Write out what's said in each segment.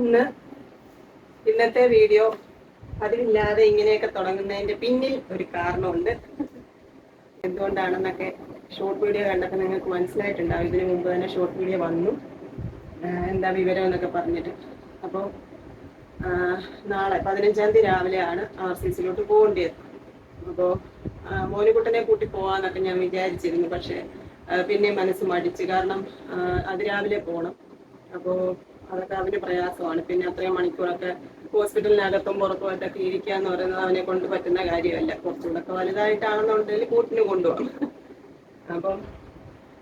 ഇന്ന് ഇന്നത്തെ വീഡിയോ പതിവില്ലാതെ ഇങ്ങനെയൊക്കെ തുടങ്ങുന്നതിന്റെ പിന്നിൽ ഒരു കാരണമുണ്ട്. എന്തുകൊണ്ടാണെന്നൊക്കെ ഷോർട്ട് വീഡിയോ കണ്ടപ്പോൾ നിങ്ങൾക്ക് മനസ്സിലായിട്ടുണ്ടാവും. ഇതിനു മുമ്പ് തന്നെ ഷോർട്ട് വീഡിയോ വന്നു. എന്താ വിവരം എന്നൊക്കെ പറഞ്ഞിട്ട് അപ്പോൾ നാളെ പതിനഞ്ചാം തീയതി രാവിലെയാണ് ആർ സി സിയിലോട്ട് പോകേണ്ടത് അപ്പോൾ മോനിക്കുട്ടനെ കൂട്ടി പോവാന്നൊക്കെ ഞാൻ വിചാരിച്ചിരുന്നു. പക്ഷേ പിന്നെ മനസ്സ് മടിച്ച്. കാരണം അത് അതിരാവിലെ പോകണം അപ്പോൾ അതൊക്കെ അവന് പ്രയാസമാണ്. പിന്നെ അത്രയും മണിക്കൂറൊക്കെ ഹോസ്പിറ്റലിനകത്തും പുറത്തുമായിട്ടൊക്കെ ഇരിക്കുക എന്ന് പറയുന്നത് അവനെ കൊണ്ട് പറ്റുന്ന കാര്യമല്ല. കുറച്ചുകൂടെ ഒക്കെ വലുതായിട്ടാണെന്നുണ്ടെങ്കിൽ കൂട്ടിന് കൊണ്ടുപോകണം അപ്പം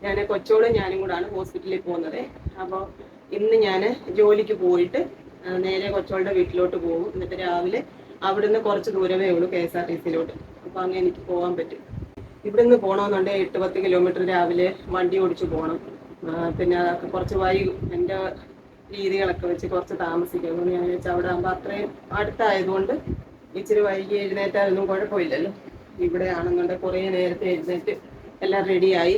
ഞാൻ കൊച്ചോടും ഞാനും കൂടാണ് ഹോസ്പിറ്റലിൽ പോകുന്നത്. അപ്പോൾ ഇന്ന് ഞാൻ ജോലിക്ക് പോയിട്ട് നേരെ കൊച്ചോളുടെ വീട്ടിലോട്ട് പോകും. എന്നിട്ട് രാവിലെ അവിടുന്ന് കുറച്ച് ദൂരമേ ഉള്ളൂ കെ എസ് ആർ ടി സിയിലോട്ട്. അപ്പോൾ അങ്ങനെ എനിക്ക് പോകാൻ പറ്റും. ഇവിടുന്ന് പോകണമെന്നുണ്ടെങ്കിൽ എട്ട് പത്ത് കിലോമീറ്റർ രാവിലെ വണ്ടി ഓടിച്ചു പോകണം. പിന്നെ കുറച്ച് വൈകും. എന്റെ രീതികളൊക്കെ വെച്ച് കുറച്ച് താമസിക്കും. അതുകൊണ്ട് ഞാൻ വെച്ചാൽ അവിടെ ആകുമ്പോൾ അത്രയും അടുത്തായതുകൊണ്ട് ഇച്ചിരി വൈകി എഴുന്നേറ്റാലൊന്നും കുഴപ്പമില്ലല്ലോ. ഇവിടെ ആണെന്നുണ്ടെങ്കിൽ കുറേ നേരത്തെ എഴുന്നേറ്റ് എല്ലാം റെഡിയായി.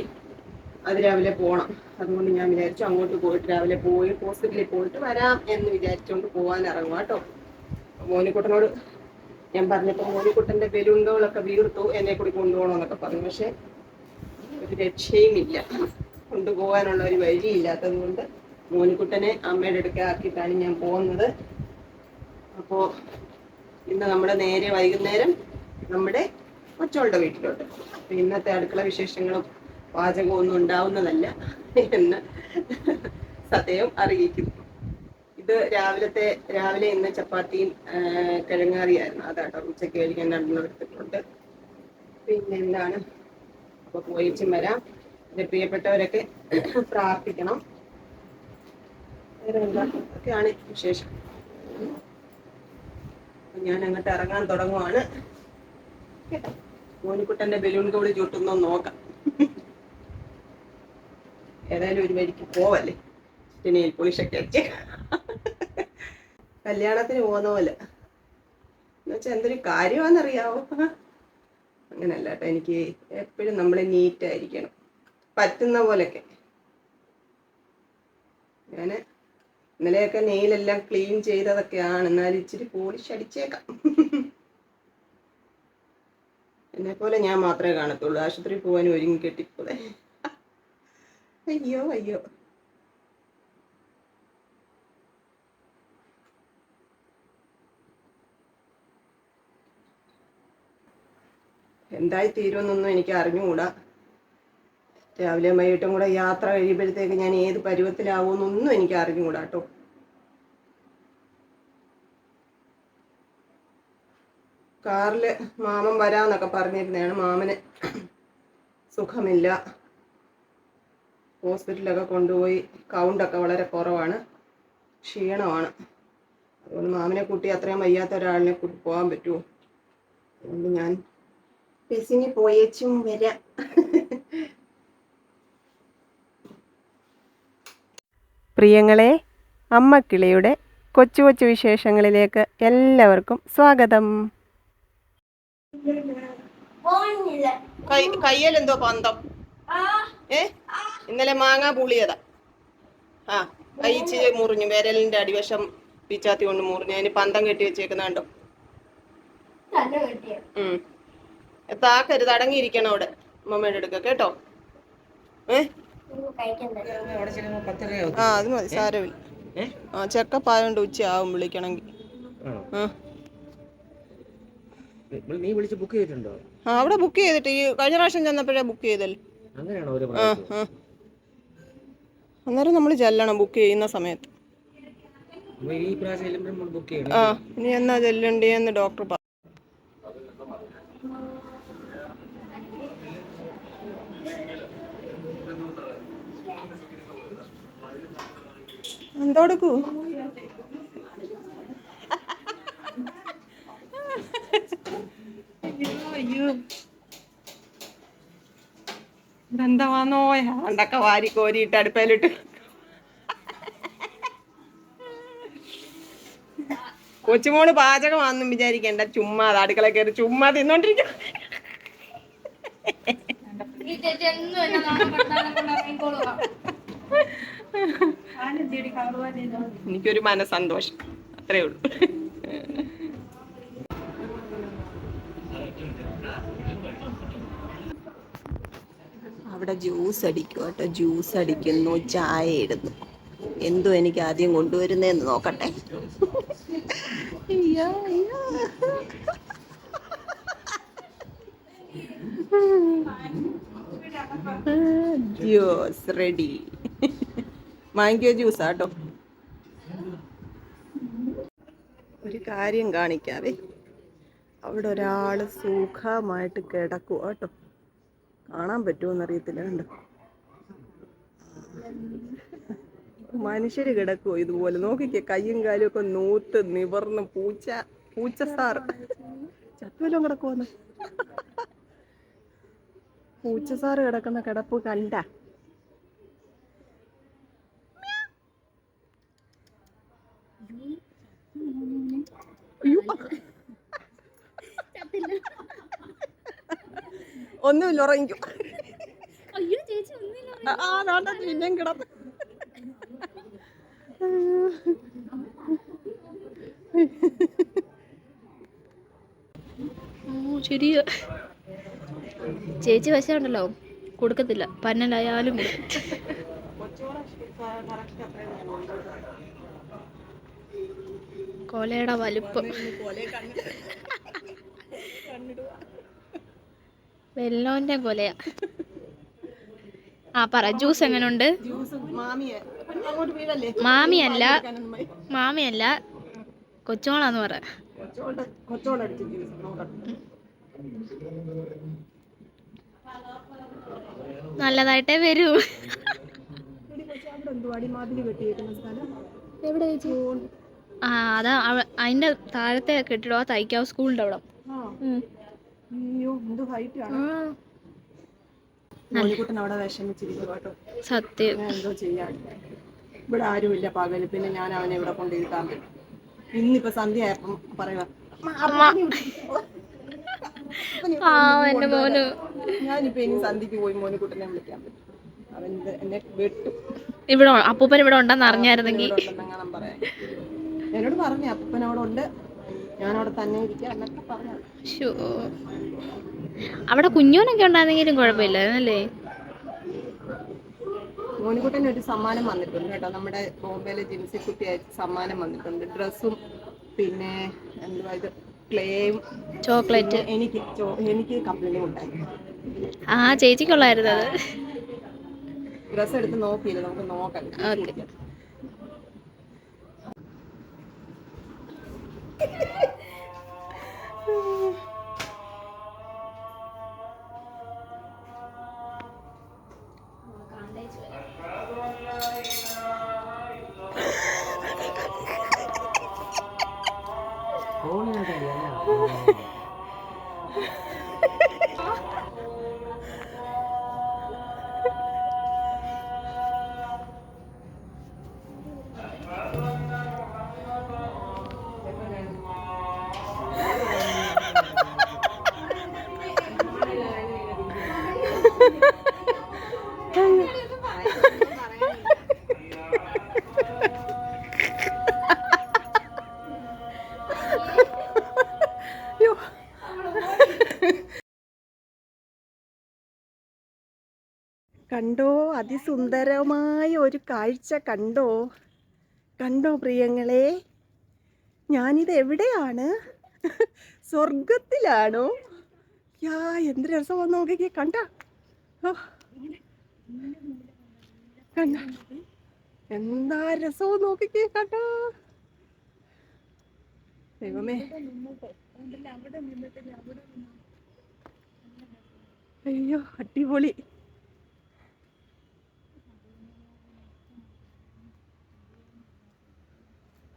അത് രാവിലെ പോകണം അതുകൊണ്ട് ഞാൻ വിചാരിച്ചു അങ്ങോട്ട് പോയിട്ട് രാവിലെ പോയി ഹോസ്പിറ്റലിൽ പോയിട്ട് വരാം എന്ന് വിചാരിച്ചുകൊണ്ട് പോകാൻ ഇറങ്ങുക കേട്ടോ. മോനിക്കുട്ടനോട് ഞാൻ പറഞ്ഞപ്പോൾ മോനിക്കുട്ടന്റെ ബലൂണ്ടോളൊക്കെ വീർത്തു എന്നെ കൂടി കൊണ്ടുപോകണമെന്നൊക്കെ പറഞ്ഞു. പക്ഷേ ഒരു രക്ഷയുമില്ല. കൊണ്ടുപോകാനുള്ള ഒരു വഴിയില്ലാത്തത് കൊണ്ട് മോനിക്കുട്ടനെ അമ്മയുടെ അടുക്ക ആക്കിയിട്ടാണ് ഞാൻ പോകുന്നത്. അപ്പോൾ ഇന്ന് നമ്മുടെ നേരെ വൈകുന്നേരം നമ്മുടെ കൊച്ചോളുടെ വീട്ടിലോട്ട്. ഇന്നത്തെ അടുക്കള വിശേഷങ്ങളും പാചകവും ഒന്നും ഉണ്ടാവുന്നതല്ല എന്ന് സത്യം അറിയിക്കുന്നു. ഇത് രാവിലത്തെ രാവിലെ ഇന്ന് ചപ്പാത്തിയും കിഴങ്ങാറിയായിരുന്നു. അതാട്ടോ ഉച്ചയ്ക്ക് കഴിക്കാൻ രണ്ടെണ്ണം എടുത്തിട്ടുണ്ട്. പിന്നെ എന്താണ്? അപ്പൊ പോയിച്ചും വരാം. എന്റെ പ്രിയപ്പെട്ടവരൊക്കെ പ്രാർത്ഥിക്കണം. വേറെ ഒക്കെയാണ് വിശേഷം. ഞാൻ അങ്ങോട്ട് ഇറങ്ങാൻ തുടങ്ങുവാണ്. കേട്ടോ? ബലൂൺ തോടി ചുട്ടുന്നോ നോക്കാം. ഏതായാലും ഒരു വഴിക്ക് പോവല്ലേ? പിന്നെ പോളിഷൊക്കെ അടിച്ച് കല്യാണത്തിന് പോകുന്ന പോലെ. എന്നുവെച്ചാൽ എന്തൊരു കാര്യമാണെന്നറിയാവോ? അങ്ങനല്ല കേട്ടോ. എനിക്ക് എപ്പോഴും നമ്മൾ നീറ്റായിരിക്കണം. പറ്റുന്ന പോലൊക്കെ ഞാൻ ഇന്നലെയൊക്കെ നെയിലെല്ലാം ക്ലീൻ ചെയ്തതൊക്കെയാണ്. എന്നാലും ഇച്ചിരി പോളിഷ് അടിച്ചേക്കാം. എന്നെ പോലെ ഞാൻ മാത്രമേ കാണത്തുള്ളൂ. ആശുപത്രി പോകാൻ ഒരുങ്ങി കെട്ടിപ്പോലെ അയ്യോ അയ്യോ. എന്തായി തീരുമെന്നൊന്നും എനിക്ക് അറിഞ്ഞുകൂടാ രാവിലെ വൈകിട്ടും കൂടെ യാത്ര കഴിയുമ്പോഴത്തേക്ക് ഞാൻ ഏത് പരുവത്തിലാവുമെന്നൊന്നും എനിക്ക് അറിഞ്ഞുകൂടാ കേട്ടോ കാറിൽ മാമൻ വരാന്നൊക്കെ പറഞ്ഞിരുന്നതാണ് മാമന്. സുഖമില്ല. ഹോസ്പിറ്റലിലൊക്കെ കൊണ്ടുപോയി. കൗണ്ടൊക്കെ വളരെ കുറവാണ്. ക്ഷീണമാണ്. അതുകൊണ്ട് മാമനെ കൂട്ടി അത്രയും വയ്യാത്ത ഒരാളിനെ കൂട്ടി പോകാൻ പറ്റുമോ? അതുകൊണ്ട് ഞാൻ ബസ്സിന് പോയേച്ചും വരാം. പ്രിയങ്ങളെ അമ്മക്കിളിയുടെ കൊച്ചു കൊച്ചു വിശേഷങ്ങളിലേക്ക് എല്ലാവർക്കും സ്വാഗതം. കയ്യലെന്തോ പന്തം. ഏ? ഇന്നലെ മാങ്ങ പുളിയതാ. ആ കയ്യിച്ച് മുറിഞ്ഞു. വിരലിന്റെ അടിവശം പിച്ചാത്തി കൊണ്ട് മുറിഞ്ഞു. അതിന് പന്തം കെട്ടി വെച്ചേക്കുന്ന കണ്ടോ? താക്കരുത് അടങ്ങിയിരിക്കണം അവിടെ. അമ്മമ്മയുടെ അടുക്ക കേട്ടോ. ഏ? അവിടെ ചെല്ലുമ്പോ പത്തരയാവും ആ അത് മതി സാരമില്ല. ആ ആ ചെക്കപ്പായോണ്ട് ഉച്ചയാവും വിളിക്കണമെങ്കിൽ. ആണോ? ആ. നീ- നീ വിളിച്ച് ബുക്ക് ചെയ്തിട്ടുണ്ടോ? ആ അവിടെ ബുക്ക് ചെയ്തിട്ട് ഈ കഴിഞ്ഞ പ്രാവശ്യം ചെന്നപ്പോഴേ ബുക്ക് ചെയ്തല്ലേ. അന്നേരം നമ്മൾ ചെല്ലണം ബുക്ക് ചെയ്യുന്ന സമയത്ത്. ആ ഇനി എന്നാ ചെല്ലണ്ടേന്ന് ഡോക്ടർ അയ്യോ. ഇതെന്താ വന്നോയ അണ്ടൊക്കെ വാരി കോരിയിട്ട് അടുപ്പയിലിട്ട് കൊച്ചുമോൾ പാചകമാണെന്നും വിചാരിക്കണ്ട. ചുമ്മാ അത് അടുക്കള കയറി ചുമ്മാ തിന്നോണ്ടിരിക്കും. എനിക്കൊരു മനസന്തോഷം അത്രേ ഉള്ളൂ. അവിടെ ജ്യൂസ് അടിക്കും കേട്ടോ. ജ്യൂസ് അടിക്കുന്നു ചായ ഇടുന്നു. എന്തോ എനിക്ക് ആദ്യം കൊണ്ടുവരുന്നതെന്ന് നോക്കട്ടെ. Juice ready. മാങ്കോ ജ്യൂസ് ആട്ടോ ഒരു കാര്യം കാണിക്കാവേ. അവിടെ ഒരാൾ സുഖമായിട്ട് കിടക്കുക കേട്ടോ. കാണാൻ പറ്റുമെന്നറിയത്തില്ല കണ്ടോ. മനുഷ്യര് കിടക്കുവോ ഇതുപോലെ. നോക്കിക്കേ കയ്യും കാലും ഒക്കെ നൂത്ത് നിവർന്ന് പൂച്ച പൂച്ച സാർ. ചത്തുവല്ലോ കിടക്കുവന്ന്. പൂച്ച സാറ് കിടക്കുന്ന കിടപ്പ് കണ്ട. ഒന്നുമില്ല ഉറങ്ങിക്കും. അയ്യോ ചേച്ചി ഒന്നില്ല ആ വേണ്ട പിന്നെയും കിടന്ന്. ശരിയാ. ചേച്ചി ഉണ്ടല്ലോ കൊടുക്കത്തില്ല. പന്നലായാലും. കൊലയുടെ വലുപ്പം. വെല്ലോന്റെ പോലെയാ ആ പറ ജ്യൂസ് എങ്ങനുണ്ട്? മാമിയല്ല മാമിയല്ല കൊച്ചോളാന്ന് പറ. നല്ലതായിട്ടേ വരൂ. ആ അതാ അതിന്റെ താഴത്തെ കെട്ടിടോ തൈക്കാവ് സ്കൂളിന്റെ അവിടെ. അയ്യോ എന്ത് ഹൈറ്റ് ആണ്. മോനിക്കുട്ടൻ അവിടെ വിഷമിച്ചിരിക്കും കേട്ടോ. സത്യം. എന്തോ ചെയ്യാൻ. ഇവിടെ ആരുമില്ല പകൽ. പിന്നെ ഞാൻ അവനെ ഇവിടെ കൊണ്ടിരുത്താൻ പറ്റും. ഇന്നിപ്പോ സന്ധ്യ ആയപ്പം പറയുക ഞാനിപ്പോ ഇനി സന്ധ്യക്ക് പോയി മോനിക്കുട്ടനെ വിളിക്കാൻ പറ്റും. അവൻ എന്നെ വെട്ടും. ഇവിടെ അപ്പൂപ്പൻ ഇവിടെ ഉണ്ടെന്ന് അറിഞ്ഞായിരുന്നെങ്കിൽ. എന്നോട് പറഞ്ഞു അപ്പൂപ്പൻ അവിടെ ഉണ്ട്. ഞാൻ അവിടെ തന്നെ ഇരിക്കാം എന്നൊക്കെ പറഞ്ഞു. ശ്ശോ. അവിടെ കുഞ്ഞോനൊക്കെ ഉണ്ടായിരുന്നെങ്കിലും കുഴപ്പമില്ലായിരുന്നല്ലേ? മോനിക്കുട്ടൻ ഒരു സമ്മാനം വന്നിട്ടുണ്ട് കേട്ടോ. നമ്മുടെ ബോംബെയിലെ ജിൻസി കുട്ടി ആയിട്ട് സമ്മാനം വന്നിട്ടുണ്ട്. ഡ്രസ്സും പിന്നെ എന്തുവാ ഇത്? ക്ലേയും. ചോക്ലേറ്റ്. എനിക്ക് ചോ- എനിക്ക് കപ്ലിനും ഉണ്ടായിരുന്നു. ആ ചേച്ചിക്കുള്ളായിരുന്നു അത്. ഡ്രസ്സ് എടുത്ത് നോക്കിയില്ല. നമുക്ക് നോക്കാം. ഓക്കെ. Bye. കണ്ടോ? അതിസുന്ദരമായ ഒരു കാഴ്ച കണ്ടോ? കണ്ടോ പ്രിയങ്ങളെ? ഞാനിത് എവിടെയാണ്? സ്വർഗത്തിലാണോ യാ എന്ത് രസമാന്ന് നോക്കിക്കേ കണ്ട. കണ്ട. എന്താ രസവും നോക്കിക്കേ കണ്ട. ദൈവമേ. അയ്യോ അടിപൊളി.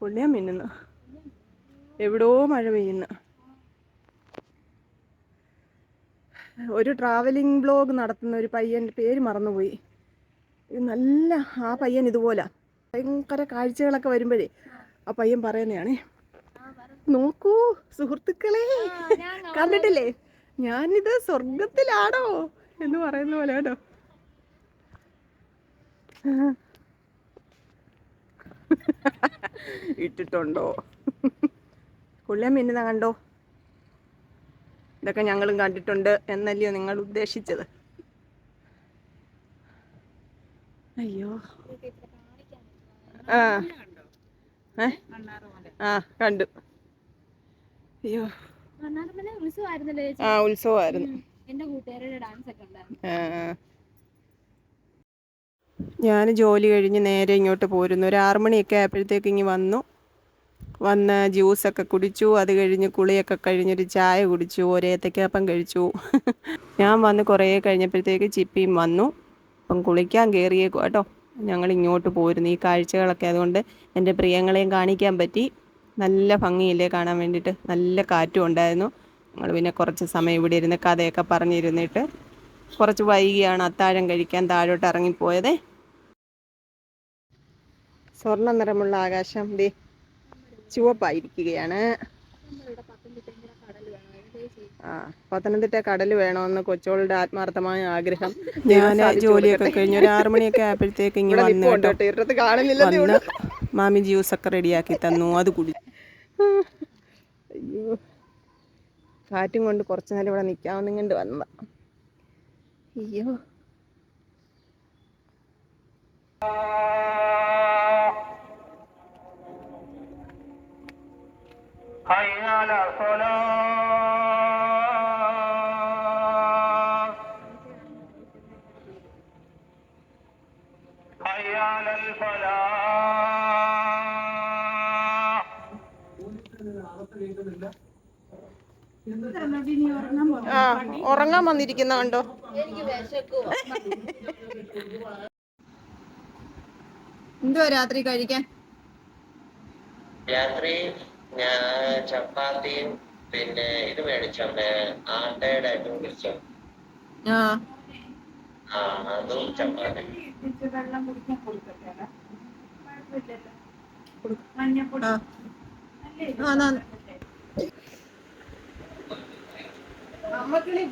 പൊള്ളിയാൻ മിന്നുന്നു. എവിടോ മഴ പെയ്യുന്നു. ഒരു ട്രാവലിംഗ് ബ്ലോഗ് നടത്തുന്ന ഒരു പയ്യന്റെ പേര് മറന്നുപോയി. നല്ല ആ പയ്യൻ ഇതുപോലെ. ഭയങ്കര കാഴ്ചകളൊക്കെ വരുമ്പോഴേ ആ പയ്യൻ പറയുന്നതാണേ നോക്കൂ സുഹൃത്തുക്കളെ കണ്ടിട്ടില്ലേ? ഞാനിത് സ്വർഗത്തിലാണോ എന്ന് പറയുന്ന പോലെ കേട്ടോ. ഇട്ടിട്ടുണ്ടോ? കൊള്ളിയാൻ മിന്നുന്ന കണ്ടോ? ഇതൊക്കെ ഞങ്ങളും കണ്ടിട്ടുണ്ട് എന്നല്ലയോ നിങ്ങൾ ഉദ്ദേശിച്ചത്? അയ്യോ. ആ. ഏ? ആ കണ്ടു. അയ്യോ. ആ ഉത്സവമായിരുന്നു. എന്റെ കൂട്ടുകാരുടെ ഡാൻസ് ഒക്കെ ഉണ്ടായിരുന്നു. ഞാൻ ജോലി കഴിഞ്ഞ് നേരെ ഇങ്ങോട്ട് പോരുന്നു. ഒരു ആറ് മണിയൊക്കെ ആയപ്പോഴത്തേക്ക് ഇങ്ങ് വന്നു. വന്ന് ജ്യൂസൊക്കെ കുടിച്ചു. അത് കഴിഞ്ഞ് കുളിയൊക്കെ കഴിഞ്ഞൊരു ചായ കുടിച്ചു. ഒരേത്തക്കപ്പം കഴിച്ചു. ഞാൻ വന്ന് കുറേ കഴിഞ്ഞപ്പോഴത്തേക്ക് ചിപ്പിയും വന്നു. അപ്പം കുളിക്കാൻ കയറിയേക്കും കേട്ടോ. ഞങ്ങൾ ഇങ്ങോട്ട് പോരുന്നു. ഈ കാഴ്ചകളൊക്കെ അതുകൊണ്ട് എന്റെ പ്രിയങ്ങളെയും കാണിക്കാൻ പറ്റി. നല്ല ഭംഗിയില്ലേ കാണാൻ വേണ്ടിയിട്ട്. നല്ല കാറ്റും ഉണ്ടായിരുന്നു. ഞങ്ങൾ പിന്നെ കുറച്ച് സമയം ഇവിടെ ഇരുന്ന് കഥയൊക്കെ പറഞ്ഞിരുന്നിട്ട് കുറച്ച് വൈകിയാണ് അത്താഴം കഴിക്കാൻ താഴോട്ട് ഇറങ്ങിപ്പോയത്. സ്വർണ നിറമുള്ള ആകാശം ദേ ചുവപ്പായിരിക്കുകയാണ്. ആ പത്തനംതിട്ട കടൽ വേണമെന്ന് കൊച്ചോളുടെ ആത്മാർത്ഥമായ ആഗ്രഹം ഞാൻ ജോലിയൊക്കെ കഴിഞ്ഞ് ഒരു ആറു മണിയൊക്കെ ആയപ്പോഴത്തേക്ക് ഇങ്ങനെ വന്നു ജ്യൂസ് ഒക്കെ മാമി ജ്യൂസൊക്കെ റെഡിയാക്കി തന്നു അത് കുടി. അയ്യോ കാറ്റും കൊണ്ട് കുറച്ച് നേരം ഇവിടെ ഇങ്ങോട്ട് വന്നതാ. അയ്യോ. حي على الصلاة حي على الفلاح ആ ഉറങ്ങാൻ വന്നിരിക്കുന്ന കണ്ടോ എന്തുവാ രാത്രി കഴിക്കാൻ? രാത്രി ഞാൻ ചപ്പാത്തിയും പിന്നെ ഇത് മേടിച്ചോണ്ട് ആട്ടയുടെ നൂഡിൽസ് ആ. അതും ചപ്പാത്തി നമുക്കിനി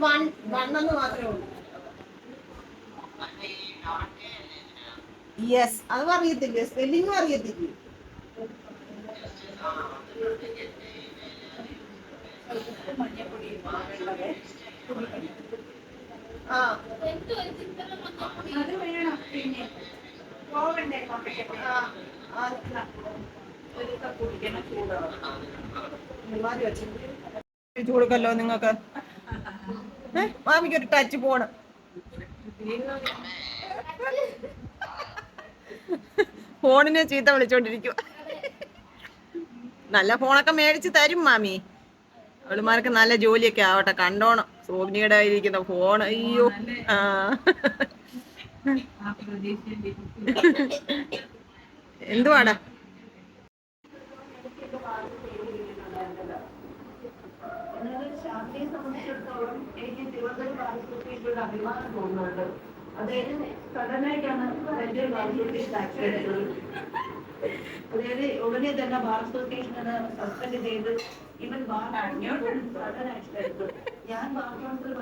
വണ്ണെന്ന് മാത്രമേ ഉള്ളൂ. യെസ് അത് അറിയത്തില്ലേ. സ്പെല്ലിങ്ങും അറിയത്തില്ലേ. ആ. ആ, ആ, വെച്ച് കൊടുക്കല്ലോ നിങ്ങൾക്ക്. ഏ? മാമിക്ക് ഒരു ടച്ച് പോണ്. ഫോണിനെ ചീത്ത വിളിച്ചോണ്ടിരിക്കുക നല്ല ഫോണൊക്കെ മേടിച്ച് തരും മാമി. അവളുമാർക്ക് നല്ല ജോലിയൊക്കെ ആവട്ടെ കണ്ടോണം. സോമിനിയുടെ ഇരിക്കുന്ന ഫോൺ അയ്യോ. ആ. എന്തുവാടാ? അതായത് ഉടനെ തന്നെ ബാർ അസോസിയേഷൻ സസ്പെൻഡ് ചെയ്ത് ഇവൻ ബാർ എടുത്തു. ഞാൻ ബാർ കൗൺസിൽ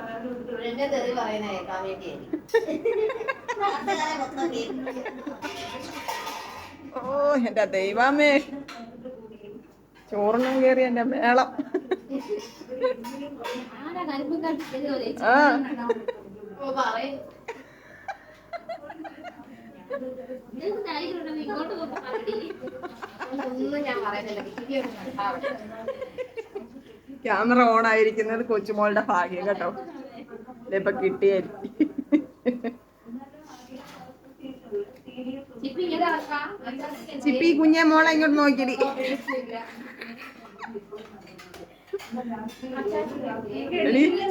ഓ എന്റെ ദൈവമേ. ചോറിനും കേറി എന്റെ മേളം. ആ. ക്യാമറ ഓൺ ആയിരിക്കുന്നത് കൊച്ചുമോളുടെ ഭാഗ്യം കേട്ടോ. ഇതിപ്പൊ കിട്ടിയായിരിക്കും. ചിപ്പി കുഞ്ഞെ മോളെ ഇങ്ങോട്ട്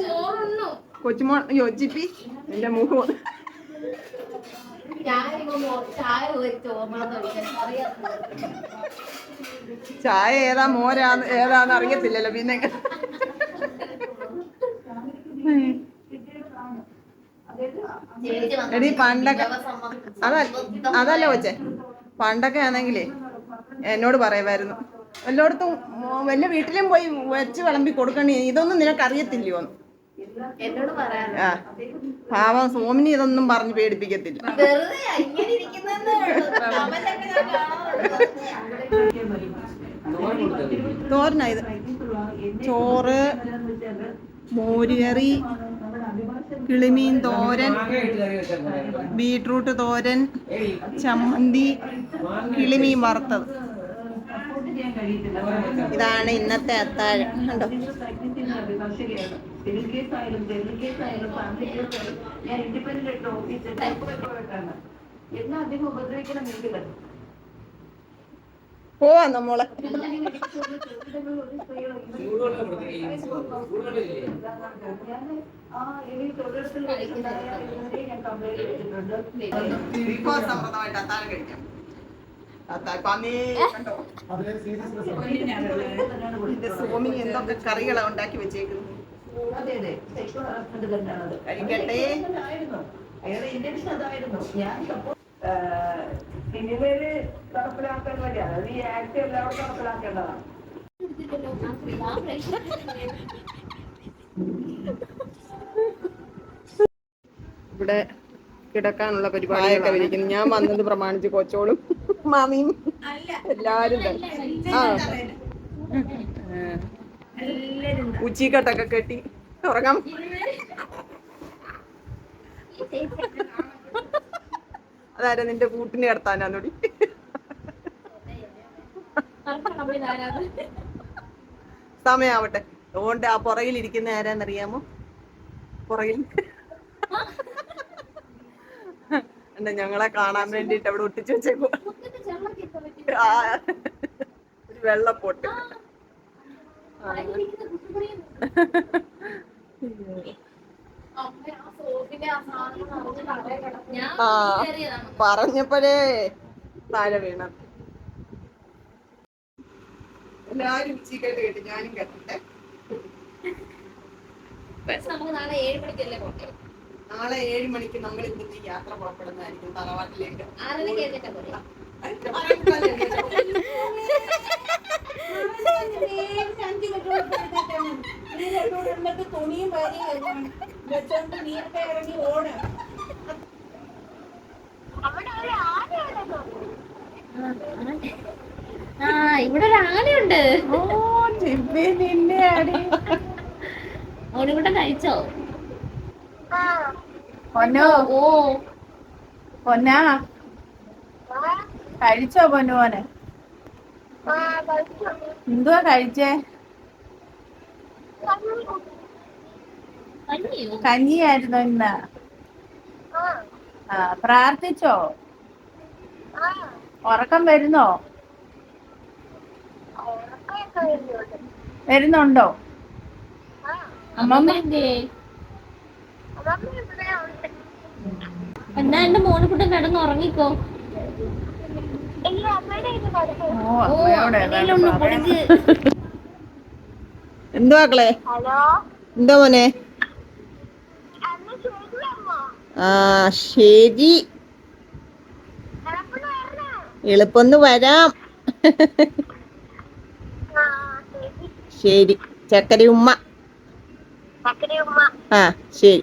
ചോറുണ്ണു കൊച്ചുമോൾ യോജിപ്പി എന്റെ മുഖം ചായ ഏതാ മോരാന്ന് ഏതാന്ന് അറിയത്തില്ലല്ലോ പിന്നെ എടി പണ്ടൊക്കെ അതാ അതല്ല അതല്ല കൊച്ചെ. പണ്ടൊക്കെ ആണെങ്കിലേ എന്നോട് പറയുമായിരുന്നു. എല്ലായിടത്തും വല്ല വീട്ടിലും പോയി വെച്ച് വിളമ്പി കൊടുക്കണേ ഇതൊന്നും നിനക്ക് അറിയത്തില്ലയോ എന്നോട് പറയാൻ ആ. പാവം സോമിനി ഇതൊന്നും പറഞ്ഞ് പേടിപ്പിക്കത്തില്ല വെറുതെ ഇങ്ങനെ ഇരിക്കുന്നതേ ഉള്ളൂ. കമന്റൊക്കെ ഞാൻ കാണാറുണ്ട്. തോരൻ കൊടുത്തല്ലേ തോരനാ ഇത് ചോറ് മോരുകറി കിളിമീൻ തോരൻ. ബീട്രൂട്ട് തോരൻ ചമ്മന്തി കിളിമീൻ വറുത്തത് ഇതാണ് ഇന്നത്തെ അത്താഴം കണ്ടോ സിവിൽ കേസ് ആയാലും ജനറൽ കേസ് ആയാലും ഫാമിലി കേസ് ആയാലും ഞാൻ ഇൻഡിപെൻഡന്റ് ഓഫീസർ ടൈപ്പാണ് എന്നെ അധികം ഉപദ്രവിക്കണമെങ്കിൽ പോവാ നമ്മളെ. എന്തൊക്കെ കറികളാ ഉണ്ടാക്കി വെച്ചേക്കുന്നത്? അതെ അതെ. സെക്ഷൽ ഹറാസ്മെന്റ് തന്നെയാണത് കഴിക്കട്ടെ. ആയിരുന്നു. അയാളുടെ ഇന്റൻഷൻ അതായിരുന്നു. ഞാൻ സിനിമയിൽ നടപ്പിലാക്കാൻ വേണ്ടിയാണ് അത് ഈ ആക്ട് എല്ലാവരും നടപ്പിലാക്കേണ്ടതാണ്. ഇവിടെ കിടക്കാനുള്ള പരിപാടിയൊക്കെ വിളിക്കുന്നു ഞാൻ വന്നത് പ്രമാണിച്ച് കൊച്ചോളും മാമിയും എല്ലാരും തന്നെ. ആ. ഉച്ചിക്കട്ടൊക്കെ കെട്ടി ഉറങ്ങാം. അതാരാ നിന്റെ കൂട്ടിനെ നോടി സമയാവട്ടെ. അതുകൊണ്ട് ആ പുറകിൽ ഇരിക്കുന്ന ആരാന്നറിയാമോ? പുറകിൽ. എന്താ ഞങ്ങളെ കാണാൻ വേണ്ടിട്ട് അവിടെ ഒട്ടിച്ചു വെച്ചേക്കോ ഒരു വെള്ളപ്പൊട്ട്. ആ പറഞ്ഞപ്പോഴേ താഴെ വീണ. എല്ലാരും ഉച്ചക്കേട്ട് കേട്ട് ഞാനും കേട്ടെ നമുക്ക് നാളെ ഏഴ് മണിക്ക് നമ്മൾ ഇന്നത്തെ യാത്ര പുറപ്പെടുന്നതായിരിക്കും തറവാട്ടിലേക്ക്. തുണിയും ഭാര്യയും വെച്ചോണ്ട് നീയൊക്കെ ഇറങ്ങി ഓട് ആ ഇവിടെ ഒരു ആനയുണ്ട് ഓണിവിടെ കഴിച്ചോ? പൊന്നോ? ഓ. പൊന്നാ? കഴിച്ചോ പൊന്നുമോനെ? എന്തുവാ കഴിച്ചേ? കഞ്ഞിയോ? കഞ്ഞിയായിരുന്നു ഇന്ന്. ആ. പ്രാർത്ഥിച്ചോ? ഉറക്കം വരുന്നോ? വരുന്നുണ്ടോ. അമ്മമ്മ എന്നാ എന്റെ മോനെ കുട്ടി കിടന്ന് ഉറങ്ങിക്കോ എന്താ മോനെ? ആ ശരി എളുപ്പൊന്ന് വരാം. ശരി ചക്കരി ഉമ്മ ആ ശരി